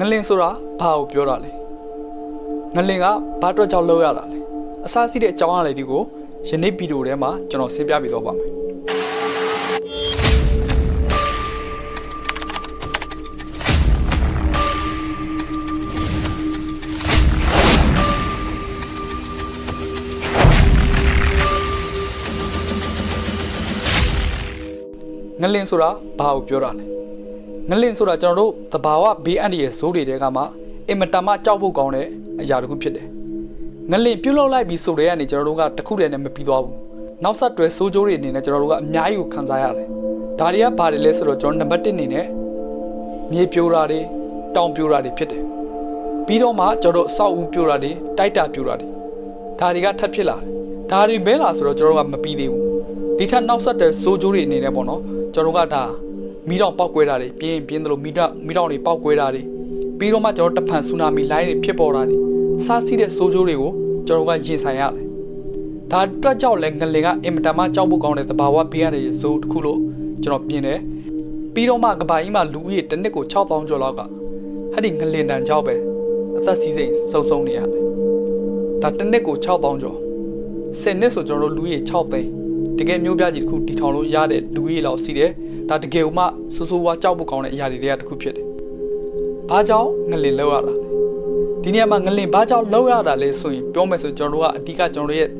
ငလင်ဆိုတာဘာကိုပြောတာလဲငလင်ကဘာအတွက်ကြောင့်လောက်ရတာလဲအစားစီးတဲ့အကြောင်းအရာလေးတွေကိုယနေ့ဗီဒီယိုထဲမှာကျွန်တော်ဆင်းပြပေးတော့ပါမယ်ငလင်ဆိုတာဘာကိုပြောတာလဲ ငလင်ဆိုတာကျွန်တော်တို့သဘာဝဘေးအန္တရာယ်ဇိုးတွေတဲကမှအင်မတန်မှကြောက်ဖို့ကောင်းတဲ့အရာတစ်ခုဖြစ်တယ်ငလင်ပြုတ်လောက်လိုက်ပြီးဆိုတဲ့ကနေကျွန်တော်တို့ကတစ်ခုတည်းနဲ့မပြီးသွားဘူးနောက်ဆက်တွဲစိုးကြိုးတွေအနေနဲ့ကျွန်တော်တို့ကအများကြီးကိုခံစားရတယ်ဒါတွေကဘာတွေလဲဆိုတော့ကျွန်တော်နံပါတ်1အနေနဲ့မြေပြိုတာတွေတောင်ပြိုတာတွေဖြစ်တယ်ပြီးတော့မှကျွန်တော်တို့အဆောက်အဦပြိုတာတွေတိုက်တာပြိုတာတွေဒါတွေကထပ်ဖြစ်လာတယ်ဒါတွေမဲလာဆိုတော့ကျွန်တော်တို့ကမပြီးသေးဘူးဒီထက်နောက်ဆက်တဲ့စိုးကြိုးတွေအနေနဲ့ပေါ့နော်ကျွန်တော်တို့ကဒါ မီးတောင်ပောက်ကွဲတာတွေပြင်းပြင်းသလိုမီးတောင်မီးတောင်တွေပောက်ကွဲတာတွေပြီးတော့မှကျွန်တော်တဖန်ဆူနာမီလိုင်းတွေဖြစ်ပေါ်တာတွေစားစီးတဲ့စိုးကြိုးတွေကိုကျွန်တော်တို့ကရင်ဆိုင်ရတယ်ဒါအတွက်ကြောင့်လည်းငလင်ကအင်မတန်မှကြောက်ဖို့ကောင်းတဲ့သဘာဝပေးရတဲ့ဇိုးတစ်ခုလို့ကျွန်တော်ပြင်တယ်ပြီးတော့မှကဘာကြီးမှာလူဦးရေတစ်နှစ်ကို6000ကျော်လောက်ကဟဲ့ဒီငလင်တန်ကြောက်ပဲအသက်စီးစိမ်စုံစုံနေရတယ်ဒါတစ်နှစ်ကို6000ကျော်10နှစ်ဆိုကျွန်တော်တို့လူဦးရေ6သိန်း တကယ်မျိုးပြကြီးတစ်ခုတီထောင်လို့ရတဲ့လူကြီးလောက်စီတယ်ဒါတကယ်မှဆိုးဆိုးဝါးကြောက်ဖို့ကောင်းတဲ့အရာတွေကတစ်ခုဖြစ်တယ်။ဘာကြောင့်ငလင်လောက်ရတာလဲ။ဒီနေရာမှာငလင်ဘာကြောင့်လောက်ရတာလဲဆိုရင်ပြောမယ်ဆိုကျွန်တော်တို့ကအဓိကကျွန်တော်တို့ရဲ့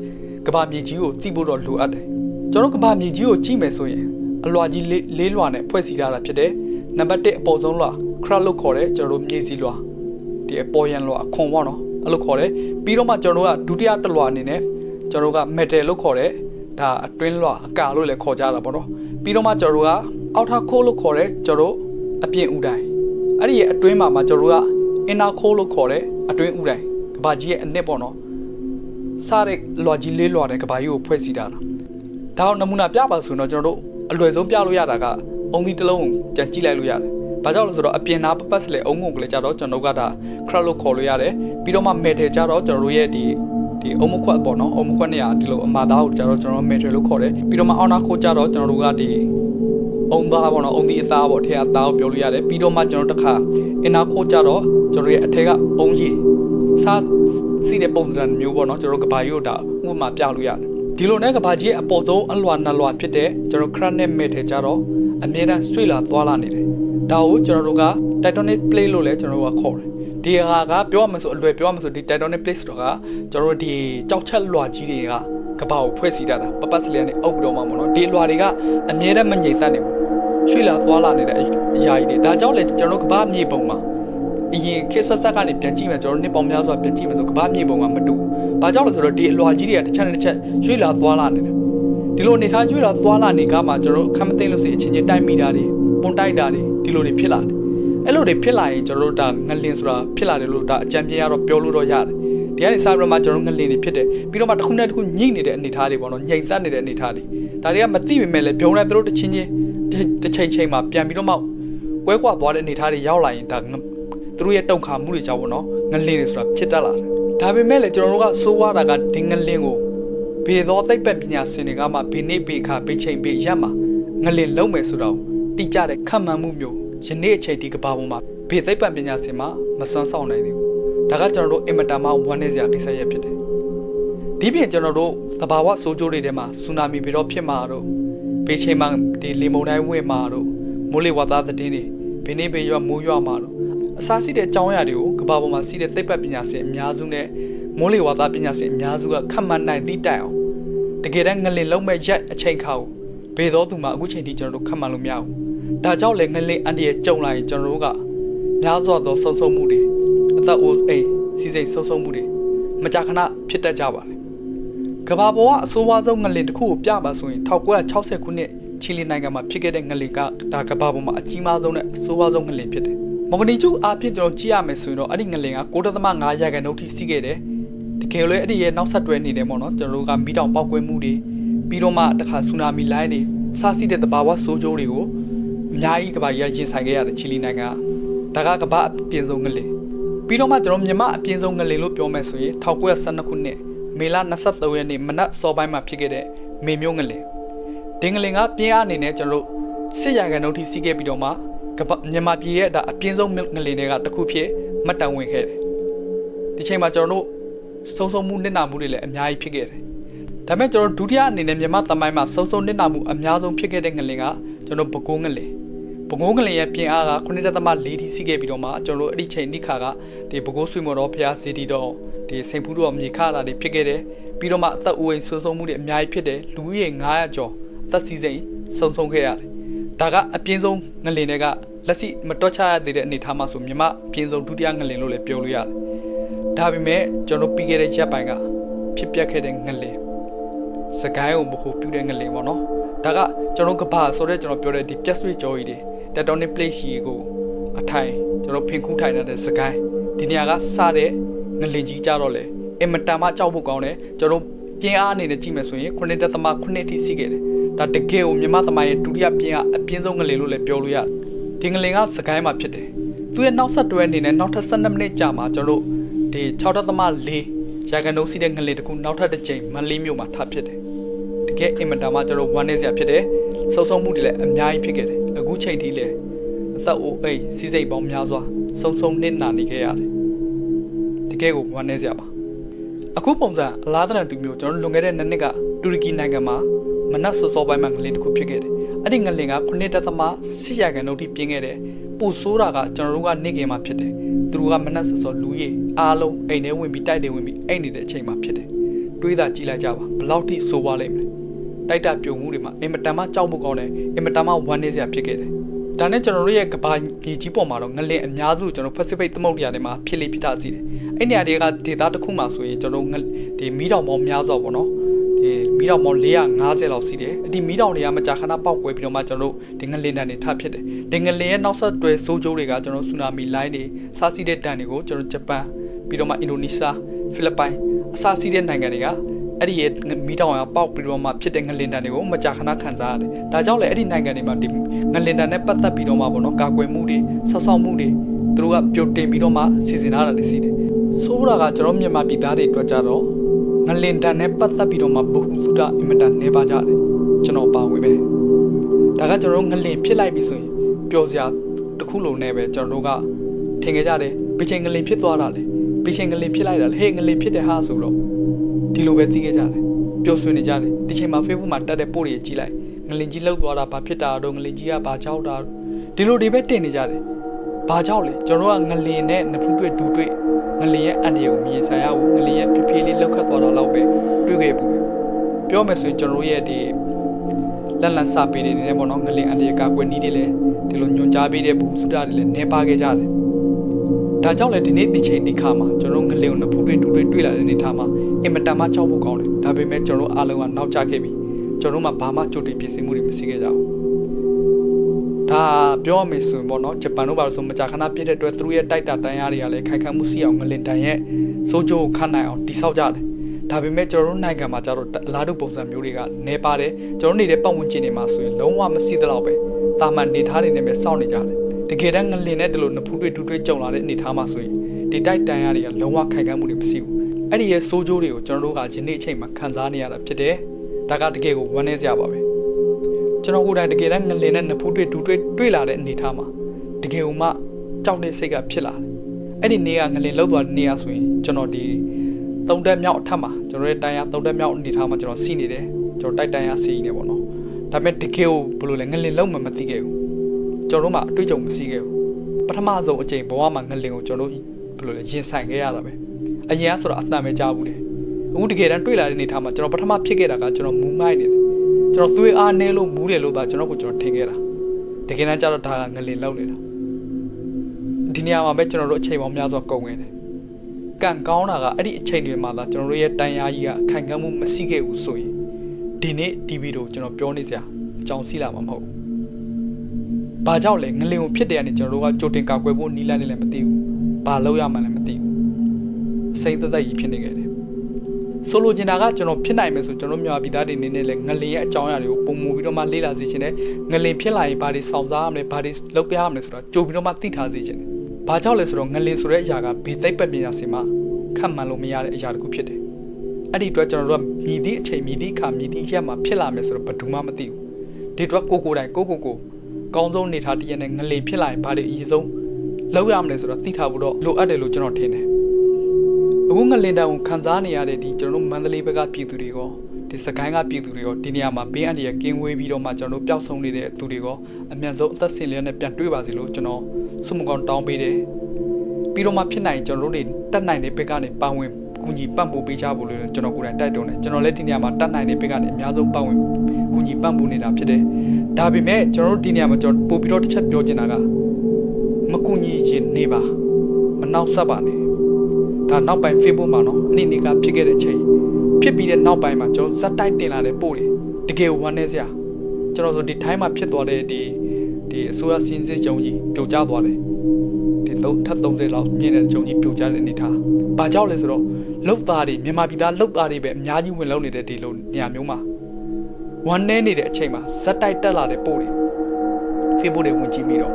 ကဘာမြေကြီးကိုသိဖို့တော့လိုအပ်တယ်။ကျွန်တော်ကဘာမြေကြီးကိုကြည့်မယ်ဆိုရင်အလွာကြီးလေးလေးလွာနဲ့ဖွဲ့စည်းထားတာဖြစ်တယ်။နံပါတ်1အပေါ်ဆုံးလွာခရလို့ခေါ်တဲ့ကျွန်တော်တို့မြေစီလွာဒီအပေါ်ရန်လွာအခွန်ပေါ့နော်အဲ့လိုခေါ်တယ်ပြီးတော့မှကျွန်တော်တို့ကဒုတိယတစ်လွာအနေနဲ့ကျွန်တော်တို့က metal လို့ခေါ်တဲ့ ဒါအတွင်းလွှအကာလို့လည်းခေါ်ကြတာပေါ့နော်ပြီးတော့မှကျွန်တော်တို့ကအောက်ထခိုးလို့ခေါ်တဲ့ကျွန်တော်တို့အပြင်ဥတိုင်းအဲ့ဒီရဲ့အတွင်းမှာမှကျွန်တော်တို့ကအင်နာခိုးလို့ခေါ်တဲ့အတွင်းဥတိုင်းကဘာကြီးရဲ့အနစ်ပေါ့နော်စားတဲ့လွှာကြီးလေးလွှာတဲ့ကဘာကြီးကိုဖွဲ့စည်းတာလားဒါတော့နမူနာပြပါဆိုတော့ကျွန်တော်တို့အလွယ်ဆုံးပြလို့ရတာကအုံသီးတစ်လုံးကိုပြန်ကြည့်လိုက်လို့ရတယ်ဘာကြောင့်လဲဆိုတော့အပြင်နာပပတ်စလေအုံငုံကလေးကြတော့ကျွန်တော်တို့ကဒါခရလို့ခေါ်လို့ရတယ်ပြီးတော့မှမဲတယ်ကြတော့ကျွန်တော်တို့ရဲ့ဒီ ဒီအုံမခွက်ပေါ့နော်အုံမခွက်နေရဒီလိုအမာသားကိုကြတော့ကျွန်တော်မဲတယ်လို့ခေါ်တယ်ပြီးတော့မှအောင်းနာခိုးကြတော့ကျွန်တော်တို့ကဒီအုံသားပေါ့နော်အုံသီးအသားပေါ့ထဲအသားကိုပြောလို့ရတယ်ပြီးတော့မှကျွန်တော်တစ်ခါအင်နာခိုးကြတော့ကျွန်တော်ရဲ့အထက်ကအုံကြီးစားစီတဲ့ပုံစံမျိုးပေါ့နော်ကျွန်တော်ကဘာကြီးကိုဒါဥပမာပြလို့ရတယ်ဒီလိုနဲ့ကဘာကြီးရဲ့အပေါ်ဆုံးအလွာနလွာဖြစ်တဲ့ကျွန်တော်ခရနဲ့မဲတယ်ကြတော့အမြဲတမ်းဆွေလာသွားလာနေတယ်ဒါကိုကျွန်တော်တို့က tectonic plate လို့လည်းကျွန်တော်တို့ကခေါ်တယ် ဒီဟာကပြောရမှာဆိုအလွယ်ပြောရမှာဆိုဒီ tectonic plate ဆိုတာကကျွန်တော်တို့ဒီကြောက်ချက်လွှာကြီးတွေကကဘာကိုဖွဲ့စည်းတတ်တာပပတ်စလီကနေအုပ်ပြီးတော့မှပေါ့နော်ဒီလွှာတွေကအမြဲတမ်းမငြိမ်သက်နေဘူးရွှေ့လာသွားလာနေတဲ့အရာကြီးတွေဒါကြောင့်လေကျွန်တော်တို့ကဘာမြေပုံမှာအရင်ခေတ်ဆက်ဆက်ကနေပြန်ကြည့်မယ်ကျွန်တော်တို့နှစ်ပေါင်းများစွာပြန်ကြည့်မယ်ဆိုကဘာမြေပုံကမတူဘူး။ဘာကြောင့်လဲဆိုတော့ဒီအလွှာကြီးတွေကတစ်ချက်နဲ့တစ်ချက်ရွှေ့လာသွားလာနေတယ်။ဒီလိုအနေထားရွှေ့လာသွားလာနေကမှကျွန်တော်တို့ခမ်းမသိလို့စိအချင်းချင်းတိုက်မိတာတွေပုံတိုက်တာတွေဒီလိုတွေဖြစ်လာတယ်။ အဲ့လိုတွေဖြစ်လာရင်ကျွန်တော်တို့ဒါငလင်ဆိုတာဖြစ်လာတယ်လို့ဒါအကြံပြရတော့ပြောလို့တော့ရတယ်။ဒီကနေစပြီးတော့မှကျွန်တော်တို့ငလင်တွေဖြစ်တယ်ပြီးတော့မှတစ်ခုနဲ့တစ်ခုညှိနေတဲ့အနေထားတွေပေါ့နော်ညှိသက်နေတဲ့အနေထားတွေဒါတွေကမသိပေမဲ့လည်းဘုံနဲ့သူတို့တစ်ချင်းချင်းတစ်ချိန်ချိန်မှာပြန်ပြီးတော့မှကွဲကွာသွားတဲ့အနေထားတွေရောက်လာရင်ဒါသူတို့ရဲ့တုံခါမှုတွေကြောင့်ပေါ့နော်ငလင်တွေဆိုတာဖြစ်တတ်လာတယ်ဒါပေမဲ့လည်းကျွန်တော်တို့ကစိုးဝါတာကဒီငလင်ကိုဘေသောသိပ္ပံပညာရှင်တွေကမှဘေနေ့ဘေခါဘေချိန်ဘေရက်မှာငလင်လုံးမယ်ဆိုတော့တိကျတဲ့ခံမှန်မှုမျိုး ယနေ့အချိန်ဒီကဘာပေါ်မှာဘေသိပ္ပံပညာရှင်မှမစွမ်းဆောင်နိုင်သေးဘူးဒါကကျွန်တော်တို့အင်မတန်မှဝမ်းနည်းစရာကိစ္စရပ်ဖြစ်တယ်ဒီပြင်ကျွန်တော်တို့သဘာဝဆိုးကျိုးတွေထဲမှာဆူနာမီပြီးတော့ဖြစ်မှာတော့ဘေးချိန်မှာဒီလေမုန်တိုင်းဝင်မှာတော့မိုးလေဝသသတင်းတွေဘင်းနေဘေးရွာမိုးရွာမှာတော့အစားစီးတဲ့အကြောင်းအရာတွေကိုကဘာပေါ်မှာစီးတဲ့သိပ္ပံပညာရှင်အများစုနဲ့မိုးလေဝသပညာရှင်အများစုကခန့်မှန်းနိုင်သည့်တိုင်အောင်တကယ်တမ်းငလင်လုံးမဲ့ရက်အချိန်ခါကိုဘေသောသူမှအခုချိန်ထိကျွန်တော်တို့ခန့်မှန်းလို့မရဘူး ဒါကြောင့်လည်းငလင်အန်ဒီရဲ့ကြုံလာရင်ကျွန်တော်တို့ကများစွာသောဆုံးဆုံးမှုတွေအသက်အိုးအိမ်စီစိတ်ဆုံးဆုံးမှုတွေမကြာခဏဖြစ်တတ်ကြပါလေကဘာပေါ်ကအဆိုးဝါးဆုံးငလင်တစ်ခုကိုပြပါဆိုရင်1960ခုနှစ်ချီလီနိုင်ငံမှာဖြစ်ခဲ့တဲ့ငလင်ကဒါကဘာပေါ်မှာအကြီးမားဆုံးနဲ့အဆိုးဝါးဆုံးငလင်ဖြစ်တယ်။မော်ဂနီကျူအားဖြင့်ကျွန်တော်ကြည့်ရမယ်ဆိုရင်တော့အဲ့ဒီငလင်က9.5ရာခိုင်နှုန်းထိစီးခဲ့တယ်။တကယ်လို့အဲ့ဒီရဲ့နောက်ဆက်တွဲနေတယ်ပေါ့နော်ကျွန်တော်တို့ကမီးတောင်ပောက်ကွဲမှုတွေပြီးတော့မှတခါဆူနာမီလိုင်းတွေအစစီးတဲ့တဘာဝဆိုးကျိုးတွေကို အများကြီးကဘာကြီးရင်ဆိုင်ခဲ့ရတယ်ချီလီနိုင်ငံကဒါကကဘာအပြင်းဆုံးငလင်ပြီးတော့မှကျွန်တော်မြန်မာအပြင်းဆုံးငလင်လို့ပြောမယ်ဆိုရင်1912ခုနှစ်မေလ23ရက်နေ့မနက်စောပိုင်းမှာဖြစ်ခဲ့တဲ့မေမျိုးငလင်ဒင်ငလင်ကပြင်းအားအနေနဲ့ကျွန်တော်တို့စစ်ရကန်နှုတ်ထိစီးခဲ့ပြီးတော့မှကမ္ဘာမြန်မာပြည်ရဲ့ဒါအပြင်းဆုံးငလင်တွေကတစ်ခုဖြစ်မှတ်တမ်းဝင်ခဲ့တယ်ဒီချိန်မှာကျွန်တော်တို့စုံစုံမှုနစ်နာမှုတွေလည်းအများကြီးဖြစ်ခဲ့တယ်ဒါပေမဲ့ကျွန်တော်ဒုတိယအနေနဲ့မြန်မာသမိုင်းမှာစုံစုံနစ်နာမှုအများဆုံးဖြစ်ခဲ့တဲ့ငလင်ကကျွန်တော်ပဲခူးငလင် ပဲခူးငလင်ရဲ့ပြင်အားက9.4တီစီးခဲ့ပြီးတော့မှကျွန်တော်တို့အဲ့ဒီချိန်နိခါကဒီပဲခူးဆွေမော်တော်ဖျားစီတီတော်ဒီစိန်ဖူးတော်မြေခါတာတွေဖြစ်ခဲ့တယ်ပြီးတော့မှအသက်အိုးအိမ်ဆိုးဆုံးမှုတွေအများကြီးဖြစ်တယ်လူကြီးရေ900ကျော်အသက်စီးစိမ်ဆုံးဆုံးခဲ့ရတယ်ဒါကအပြင်းဆုံးငလင်တွေကလက်ရှိမတွက်ချရသေးတဲ့အနေအထားမှာဆိုမြမအပြင်းဆုံးဒုတိယငလင်လို့လည်းပြောလို့ရတယ်ဒါပေမဲ့ကျွန်တော်ပြီးခဲ့တဲ့ရက်ပိုင်းကဖြစ်ပျက်ခဲ့တဲ့ငလင် စကိုင်းကိုမခုပြူတဲ့ငလင်ပေါ့နော်ဒါကကျွန်တော်ကဘာဆိုတဲ့ကျွန်တော်ပြောတဲ့ဒီပြက်ဆွေကြောကြီးတွေတက်တော်နေ plate ရှိကိုအထိုင်ကျွန်တော်ဖင်ခူးထိုင်တဲ့စကိုင်းဒီနေရာကစတဲ့ငလင်ကြီးကြတော့လေအင်မတန်မှကြောက်ဖို့ကောင်းတယ်ကျွန်တော်ပြင်းအားအနေနဲ့ကြည့်မယ်ဆိုရင်9.8အထိစီးခဲ့တယ်ဒါတကယ်ကိုမြမသမိုင်းရဲ့ဒုတိယပြင်းအားအပြင်းဆုံးငလင်လို့လည်းပြောလို့ရတယ်ဒီငလင်ကစကိုင်းမှာဖြစ်တယ်သူရဲ့နောက်ဆက်တွဲအနေနဲ့နောက်ထပ်12မိနစ်ကြာမှာကျွန်တော်ဒီ6.4ရာခိုင်နှုန်းစီးတဲ့ငလင်တစ်ခုနောက်ထပ်တစ်ကြိမ်မန်လေးမြို့မှာထပ်ဖြစ်တယ် တကယ်အင်မတန်မှကျွန်တော်ဝမ်းနေစရာဖြစ်တယ်စုံစုံမှုတွေလည်းအများကြီးဖြစ်ခဲ့တယ်အခုချိန်ထိလည်းအသက်အိုးအိမ်စီးစိမ်ပေါင်းများစွာစုံစုံနစ်နာနေခဲ့ရတယ်တကယ်ကိုဝမ်းနေစရာပါအခုပုံစံအလားတန်တူမျိုးကျွန်တော်လွန်ခဲ့တဲ့နှစ်နှစ်ကတူရကီနိုင်ငံမှာမနက်စောစောပိုင်းမှာငလင်တစ်ခုဖြစ်ခဲ့တယ်အဲ့ဒီငလင်က9.8ရာခိုင်နှုန်းထိပြင်းခဲ့တယ်ပိုဆိုးတာကကျွန်တော်တို့ကနေကင်မှာဖြစ်တယ်သူတို့ကမနက်စောစောလူကြီးအားလုံးအိမ်ထဲဝင်ပြီးတိုက်တယ်ဝင်ပြီးအိမ်နေတဲ့အချိန်မှာဖြစ်တယ်တွေးတာကြည့်လိုက်ကြပါဘယ်လောက်ထိဆိုးသွားလိမ့်မလဲ တိုက်တာပြုံမှုတွေမှာအင်မတန်မှကြောက်ဖို့ကောင်းတယ်အင်မတန်မှဝမ်းနည်းစရာဖြစ်ခဲ့တယ်ဒါနဲ့ကျွန်တော်တို့ရဲ့ကဘာကြီးကြီးပေါ်မှာတော့ငလင်အများစုကျွန်တော် Pacific သမုဒ္ဒရာထဲမှာဖြစ်လေဖြစ်တာစီတယ်အဲ့နေရာတွေကဒေသတစ်ခုမှာဆိုရင်ကျွန်တော်ဒီမီးတောင်ပေါင်းများစွာပေါ့နော်ဒီမီးတောင်ပေါင်း450လောက်စီတယ်အဲ့ဒီမီးတောင်တွေကမကြာခဏပေါက်ကွဲပြီးတော့မှကျွန်တော်တို့ဒီငလင်တန်တွေထပ်ဖြစ်တယ်ဒီငလင်ရဲ့နောက်ဆက်တွဲစိုးကျိုးတွေကကျွန်တော်ဆူနာမီလိုင်းတွေစားစီးတဲ့တန်တွေကိုကျွန်တော်ဂျပန်ပြီးတော့မှအင်ဒိုနီးရှားဖိလစ်ပိုင်အစားစီးတဲ့နိုင်ငံတွေက အဲ့ဒီရဲ့မီးတောင်ကပေါက်ပြီးတော့မှဖြစ်တဲ့ငလင်တန်တွေကိုမကြာခဏခံစားရတယ်။ဒါကြောင့်လည်းအဲ့ဒီနိုင်ငံတွေမှာဒီငလင်တန်နဲ့ပတ်သက်ပြီးတော့မှပေါ့နော်ကာကွယ်မှုတွေဆောက်ဆောက်မှုတွေသူတို့ကပြုတ်တင်ပြီးတော့မှစီစဉ်ထားတာတွေစီတယ်။ဆိုးတာကကျွန်တော်မြန်မာပြည်သားတွေအတွက်ကြတော့ငလင်တန်နဲ့ပတ်သက်ပြီးတော့မှဘ ഹു သုဒအင်မတန်နေပါကြတယ်။ကျွန်တော်ပါဝင်ပဲ။ဒါကကျွန်တော်ငလင်ဖြစ်လိုက်ပြီဆိုရင်ပျော်စရာတစ်ခုလုံးနဲ့ပဲကျွန်တော်တို့ကထင်ခဲ့ကြတယ်။ဘယ်ချိန်ငလင်ဖြစ်သွားတာလဲ။ဘယ်ချိန်ငလင်ဖြစ်လိုက်တာလဲ။ဟေးငလင်ဖြစ်တယ်ဟာဆိုတော့ ဒီလိုပဲသိခဲ့ကြတယ်ပျော်ရွှင်နေကြတယ်ဒီချိန်မှာ Facebook မှာတက်တဲ့ပို့တွေကြည့်လိုက်ငလင်ကြီးလှုပ်သွားတာဘာဖြစ်တာတော့ငလင်ကြီးကဘာကြောက်တာဒီလိုတွေပဲတင်နေကြတယ်ဘာကြောက်လဲကျွန်တော်ကငလင်နဲ့နဖူးတွေ့ဒူတွေ့ငလင်ရဲ့အန်ဒီကိုမြင်ဆိုင်ရဘူးငလင်ရဲ့ဖြည်းဖြည်းလေးလှုပ်ခတ်သွားတာလောက်ပဲတွေ့ခဲ့ဘူးပြောမယ်ဆိုရင်ကျွန်တော်ရဲ့ဒီလက်လန်စာပေတွေနေနဲ့ပေါ့နော်ငလင်အန်ဒီကာကွယ်နီးတွေလည်းဒီလိုညွန်ကြားပေးတဲ့ဘူးသုဒတွေလည်းနေပါခဲ့ကြတယ် ဒါကြောင့်လည်းဒီနေ့ဒီချိန်ဒီခါမှာကျွန်တော်ငလင်ကိုနဖူးတွေ့ဒူတွေ့တွေ့လာတဲ့အနေထားမှာအင်မတန်မှကြောက်ဖို့ကောင်းတယ်ဒါပေမဲ့ကျွန်တော်အားလုံးကနောက်ကျခဲ့ပြီကျွန်တော်မှဘာမှကြိုတင်ပြင်ဆင်မှုတွေမရှိခဲ့ကြဘူးဒါပြောရမယ်ဆိုရင်ပေါ့နော်ဂျပန်တို့ဘာလို့ဆိုမကြာခဏပြည့်တဲ့အတွက်သူတို့ရဲ့တိုက်တာတန်ရာတွေကလည်းခိုင်ခံမှုစီအောင်ငလင်တန်ရဲ့စိုးကြိုးကိုခတ်နိုင်အောင်တိဆောက်ကြတယ်ဒါပေမဲ့ကျွန်တော်တို့နိုင်ငံမှာကျတော့အလားတူပုံစံမျိုးတွေကနေပါတယ်ကျွန်တော်နေတဲ့ပတ်ဝန်းကျင်တွေမှာဆိုရင်လုံးဝမရှိသလောက်ပဲတာမန်နေထားတွေနဲ့ပဲစောင့်နေကြတယ် တကယ်တမ်းငလင်နဲ့တလို့နဖူးတွေတူးတွေးကြုံလာတဲ့အနေထားမှာဆိုရင်ဒီတိုက်တန်ရတွေကလုံးဝခိုင်ခံမှုတွေမရှိဘူးအဲ့ဒီရဲ့စိုးကြိုးတွေကိုကျွန်တော်တို့ကယနေ့အချိန်မှာခံစားနေရတာဖြစ်တယ်။ဒါကတကယ်ကိုဝမ်းနည်းစရာပါပဲ။ကျွန်တော်ကိုယ်တိုင်တကယ်တမ်းငလင်နဲ့နဖူးတွေ့ဒူတွေ့တွေ့လာတဲ့အနေထားမှာတကယ်ကိုမှကြောက်တဲ့စိတ်ကဖြစ်လာတယ်။အဲ့ဒီနေကငလင်လောက်သွားတဲ့နေရဆိုရင်ကျွန်တော်ဒီသုံးတက်မြောက်အထက်မှာကျွန်တော်ရဲ့တိုင်ရသုံးတက်မြောက်အနေထားမှာကျွန်တော်စီနေတယ်။ကျွန်တော်တိုက်တိုင်ရစီနေပေါ့နော်။ဒါပေမဲ့တကယ်ကိုဘယ်လိုလဲငလင်လုံးမှမသိခဲ့ဘူး။ ကျွန်တော်တို့မှအတွေ့အကြုံမရှိခဲ့ဘူး။ပထမဆုံးအချိန်ဘဝမှာငလင်ကိုကျွန်တော်တို့ဘယ်လိုလဲရင်ဆိုင်ခဲ့ရတာပဲ။အရင်ကဆိုတော့အတန်ပဲကြားဘူးတယ်အခုတကယ်တမ်းတွေ့လာတဲ့အနေထားမှာကျွန်တော်ပထမဖြစ်ခဲ့တာကကျွန်တော်မူမိုက်နေတယ်ကျွန်တော်သွေးအားနည်းလို့မူးတယ်လို့သာကျွန်တော်ကိုကျွန်တော်ထင်ခဲ့တာတကယ်တမ်းကျတော့ဒါကငလင်လောက်နေတာဒီနေရာမှာပဲကျွန်တော်တို့အချိန်ပေါင်းများစွာကုန်ခဲ့တယ်ကံကောင်းတာကအဲ့ဒီအချိန်တွေမှာသာကျွန်တော်တို့ရဲ့တန်ရာကြီးကခိုင်ခံမှုမရှိခဲ့ဘူးဆိုရင်ဒီနေ့ဒီဗီဒီယိုကျွန်တော်ပြောနေစရာအကြောင်းရှိလာမှာမဟုတ် ဘူး။ဘာကြောင့်လဲငလင်ကိုဖြစ်တယ်ကနေကျွန်တော်တို့ကကြိုတင်ကာကွယ်ဖို့နီးလန်းနေလည်းမသိဘူး။ဘာလုပ်ရမှလည်းမသိဘူးစိတ်သက်သက်ကြီးဖြစ်နေခဲ့တယ်ဆိုလိုချင်တာကကျွန်တော်ဖြစ်နိုင်မယ်ဆိုကျွန်တော်မြန်မာပြည်သားတွေနေနဲ့လဲငလင်ရဲ့အကြောင်းအရာတွေကိုပုံမူပြီးတော့မှလေ့လာစေချင်တယ်ငလင်ဖြစ်လာရင်ဘာတွေစောင့်စားရမလဲဘာတွေလုပ်ကြရမလဲဆိုတော့ကြိုပြီးတော့မှသိထားစေချင်တယ်ဘာကြောင့်လဲဆိုတော့ငလင်ဆိုတဲ့အရာကဘေးသိပ်ပတ်ပညာစီမှာခတ်မှန်လို့မရတဲ့အရာတစ်ခုဖြစ်တယ်အဲ့ဒီအတွက်ကျွန်တော်တို့ကမြည်သည့်အချိန်မြည်သည့်အခါမြည်သည့်ရက်မှာဖြစ်လာမယ်ဆိုတော့ဘယ်သူမှမသိဘူးဒီအတွက်ကိုကိုတိုင်ကိုကိုကို ကောင်းဆုံးအနေထားတည့်ရနဲ့ငလင်ဖြစ်လာရင်ဘာတွေအရေးဆုံးလောက်ရမလဲဆိုတော့သိထားဖို့တော့လိုအပ်တယ်လို့ကျွန်တော်ထင်တယ်အခုငလင်တန်ကိုခန်းစားနေရတဲ့ဒီကျွန်တော်တို့မန္တလေးဘက်ကပြည်သူတွေရောဒီစကိုင်းကပြည်သူတွေရောဒီနေရာမှာဘေးအန္တရာယ်ကင်းဝေးပြီးတော့မှကျွန်တော်တို့ပျောက်ဆုံးနေတဲ့သူတွေရောအမြန်ဆုံးအသက်ရှင်လျက်နဲ့ပြန်တွေ့ပါစေလို့ကျွန်တော်ဆုမကောင်းတောင်းပေးတယ်ပြီးတော့မှဖြစ်နိုင်ရင်ကျွန်တော်တို့တွေတက်နိုင်တဲ့ဘက်ကနေပါဝင် ကူညီပံ့ပိုးပေးကြဖို့လို့ကျွန်တော်ကိုယ်တိုင်တိုက်တွန်းတယ်ကျွန်တော်လည်းဒီနေရာမှာတက်နိုင်တဲ့ဘက်ကနေအများဆုံးပါဝင်ကူညီပံ့ပိုးနေတာဖြစ်တယ်ဒါပေမဲ့ကျွန်တော်တို့ဒီနေရာမှာကျွန်တော်ပို့ပြီးတော့တစ်ချက်ပြောချင်တာကမကူညီခြင်းနေပါမနှောက်ဆက်ပါနဲ့ဒါနောက်ပိုင်း Facebook မှာနော်အဲ့ဒီနေကဖြစ်ခဲ့တဲ့ချိန်ဖြစ်ပြီးတဲ့နောက်ပိုင်းမှာကျွန်တော်ဇက်တိုက်တင်လာတဲ့ပို့တယ်တကယ်ဝမ်းနေစရာကျွန်တော်ဆိုဒီထိုင်းမှာဖြစ်သွားတဲ့ဒီဒီအစိုးရစင်းစစ်ကြုံကြီးပြိုကျသွားတယ်ဒီသုံးထပ်30လောက်မြင့်တဲ့ကြုံကြီးပြိုကျတဲ့အနေထား။ဘာကြောင့်လဲဆိုတော့ လုတ်သားတွေမြန်မာပြည်သားလုတ်သားတွေပဲအများကြီးဝင်လုံနေတဲ့ဒီလိုနေရာမျိုးမှာဝမ်းနေနေတဲ့အချိန်မှာဇက်တိုက်တက်လာတဲ့ပို့တယ်။ Facebook တွေဝင်ကြည့်ပြီးတော့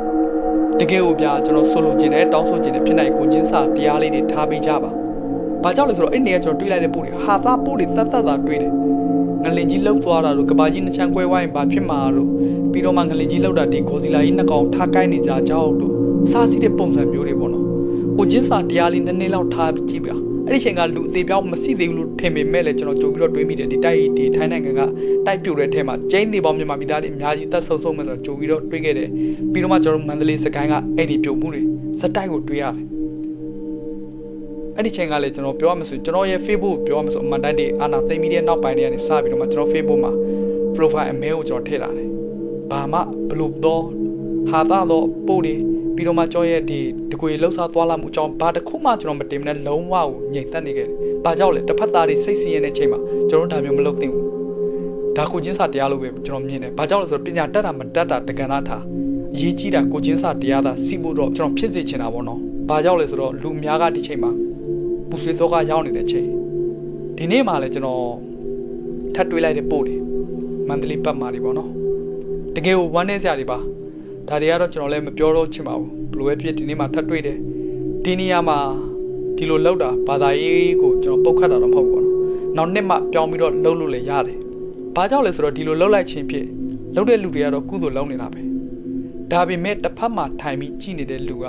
တကယ်ကိုဗျာကျွန်တော်ဆိုလိုချင်တဲ့တောင်းဆိုချင်တဲ့ဖြစ်နိုင်ကိုချင်းစာတရားလေးတွေထားပေးကြပါ။ဘာကြောင့်လဲဆိုတော့အဲ့နေကကျွန်တော်တွေးလိုက်တဲ့ပို့တွေဟာသားပို့တွေတတ်တတ်တာတွေးတယ်။ငလင်ကြီးလှုပ်သွားတာတို့ကဘာကြီးနှချမ်းကွဲဝိုင်းဘာဖြစ်မှာတို့ပြီးတော့မှငလင်ကြီးလှုပ်တာဒီဂိုစီလာကြီးနှစ်ကောင်ထားကိုင်းနေကြကြောက်တို့စားစီးတဲ့ပုံစံမျိုးတွေပေါ့နော်။ကိုချင်းစာတရားလေးနည်းနည်းလောက်ထားပြီးကြည့်ပါ။ အဲ့ဒီချိန်ကလူအသေးပြောင်းမစီသေးဘူးလို့ထင်ပေမဲ့လည်းကျွန်တော်ကြိုပြီးတော့တွေးမိတယ်ဒီတိုက်ဒီထိုင်းနိုင်ငံကတိုက်ပြိုတဲ့အထက်မှာကျင်းသေးပေါင်းမြန်မာပြည်သားတွေအများကြီးသက်ဆုံးဆုံးမဲ့ဆိုတော့ကြိုပြီးတော့တွေးခဲ့တယ်ပြီးတော့မှကျွန်တော်မန္တလေးစကိုင်းကအဲ့ဒီပြိုမှုတွေစက်တိုက်ကိုတွေးရတယ်အဲ့ဒီချိန်ကလည်းကျွန်တော်ပြောရမှာဆိုကျွန်တော်ရဲ့ Facebook ကိုပြောရမှာဆိုအမှန်တမ်းဒီအာနာသိမ်းပြီးတဲ့နောက်ပိုင်းတွေကနေစပြီးတော့မှကျွန်တော် Facebook မှာ profile email ကိုကျွန်တော်ထည့်လာတယ်ဘာမှဘလို့တော့ဟာသာတော့ပို့တယ် ပြီးတော့မှကျွန်တော်ရဲ့ဒီတကွေလှုပ်ရှားသွားလာမှုအကြောင်းဘာတစ်ခုမှကျွန်တော်မတင်မနဲ့လုံးဝကိုငြိမ်သက်နေခဲ့တယ်။ဘာကြောင့်လဲတစ်ဖက်သားတွေစိတ်ဆင်းရဲတဲ့ချိန်မှာကျွန်တော်တို့ဒါမျိုးမလုပ်သင့်ဘူး။ဒါကိုချင်းစာတရားလို့ပဲကျွန်တော်မြင်တယ်။ဘာကြောင့်လဲဆိုတော့ပညာတတ်တာမတတ်တာတက္ကနာထားအရေးကြီးတာကိုချင်းစာတရားသာစီဖို့တော့ကျွန်တော်ဖြစ်စေချင်တာပေါ့နော်။ဘာကြောင့်လဲဆိုတော့လူအများကဒီချိန်မှာပူဆွေးသောကရောက်နေတဲ့ချိန်ဒီနေ့မှလည်းကျွန်တော်ထပ်တွေးလိုက်တဲ့ပို့တယ်။မန္တလေးပတ်မှာတွေပေါ့နော်။တကယ်ကိုဝမ်းနည်းစရာတွေပါ။ ဒါတွေကတော့ကျွန်တော်လည်းမပြောတော့ချင်ပါဘူးဘယ်လိုပဲဖြစ်ဒီနေ့မှထပ်တွေ့တယ်ဒီနေရာမှာဒီလိုလောက်တာဘာသာရေးကိုကျွန်တော်ပုတ်ခတ်တာတော့မဟုတ်ဘူးပေါ့နော်နောက်နှစ်မှပြောင်းပြီးတော့လှုပ်လို့လည်းရတယ်ဘာကြောင့်လဲဆိုတော့ဒီလိုလှုပ်လိုက်ခြင်းဖြစ်လှုပ်တဲ့လူတွေကတော့ကုသိုလ်လုပ်နေတာပဲဒါပေမဲ့တစ်ဖက်မှာထိုင်ပြီးကြည်နေတဲ့လူက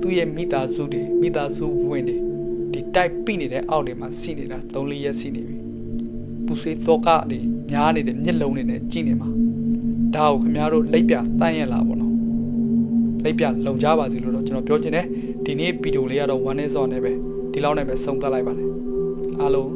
သူ့ရဲ့မိသားစုတွေမိသားစုဝင်တွေဒီတိုက်ပိနေတဲ့အောက်တွေမှာစီနေတာ၃၄ရက်စီနေပြီပူစေးသောကတွေများနေတဲ့မျက်လုံးတွေနဲ့ကြည်နေမှာဒါကိုခင်ဗျားတို့လက်ပြတန်းရလာပေါ့နော် လက်ပြလုံကြပါစေလို့တော့ကျွန်တော်ပြောချင်တယ်ဒီနေ့ဗီဒီယိုလေးကတော့1 minute စောနဲ့ပဲဒီလောက်နဲ့ပဲဆုံးသတ်လိုက်ပါတယ်အားလုံးကျေးဇူးတင်ပါတယ်